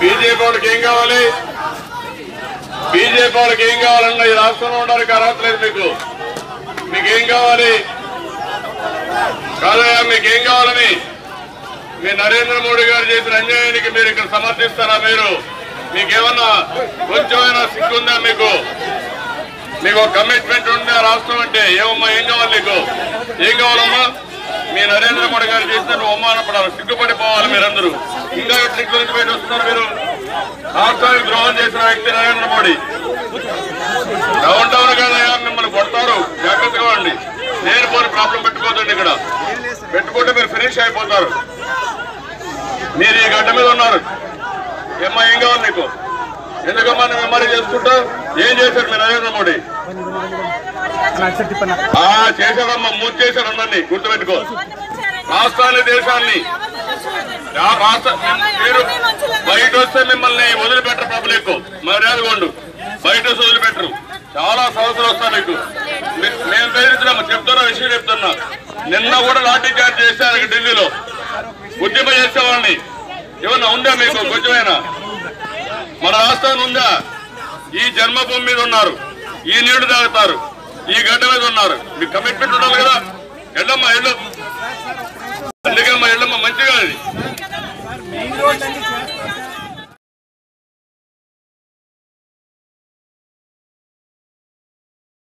BJP వాళ్ళకి ఏం కావాలి? బీజేపీ వాళ్ళకి ఏం కావాలన్నా ఈ రాష్ట్రంలో ఉండడానికి అర్హత లేదు మీకు. మీకేం కావాలి? కాదయ్యా మీకేం కావాలని? మీ నరేంద్ర మోడీ గారు చేసిన అన్యాయానికి మీరు ఇక్కడ సమర్థిస్తారా మీరు? మీకేమన్నా కొంచెమైనా సిగ్గుందా మీకు? మీకు ఒక కమిట్మెంట్ ఉందా రాష్ట్రం అంటే? ఏమమ్మా ఏం కావాలి నీకు ఏం కావాలమ్మా? మీ నరేంద్ర మోడీ గారు చేస్తే నువ్వు అవమానపడాలి సిగ్గుపడిపోవాలి మీరందరూ. ఇంకా ఎట్లిక్ నుంచి బయట వస్తున్నారు మీరు? రాష్ట్రానికి ద్రోహం చేసిన వ్యక్తి నరేంద్ర మోడీ. డౌన్ టౌన్ కదయ్యా మిమ్మల్ని కొడతారు. జాగ్రత్తగా ఉండి నేను పోని ప్రాబ్లం పెట్టుకోదండి ఇక్కడ. పెట్టుకుంటే మీరు ఫినిష్ అయిపోతారు. గడ్డ మీద ఉన్నారు. ఏమ్మా ఏం కావాలి నీకు? ఎందుకమ్మా నువ్వు ఎంఆర్ఐ చేసుకుంటా? ఏం చేశారు మీ నరేంద్ర మోడీ? ఆ చేశాడమ్మా మూడు చేశాడు అందరినీ గుర్తుపెట్టుకో. రాష్ట్రాన్ని దేశాన్ని. రాష్ట్ర మీరు బయట వస్తే మిమ్మల్ని వదిలిపెట్టరు పబ్లిక్. మర్యాద కొండు బయట వస్తే వదిలిపెట్టరు. చాలా సమస్యలు వస్తాయి మీకు. మీ- మేము బెదిరిస్తున్నాము చెప్తున్నా విషయం చెప్తున్నా. నిన్న కూడా లాఠీ చార్జ్ చేశారు ఢిల్లీలో. ఏమన్నా ఉందా మీకు? కొంచెమైనా. మన రాష్ట్రాన్ని ఉందా? ఈ జన్మభూమి మీద ఉన్నారు. ఈ నీళ్ళు తాగుతారు. ఈ గడ్డ మీద ఉన్నారు. మీకు కమిట్మెంట్ ఉండాలి కదా? వెళ్ళమ్మా వెళ్ళు.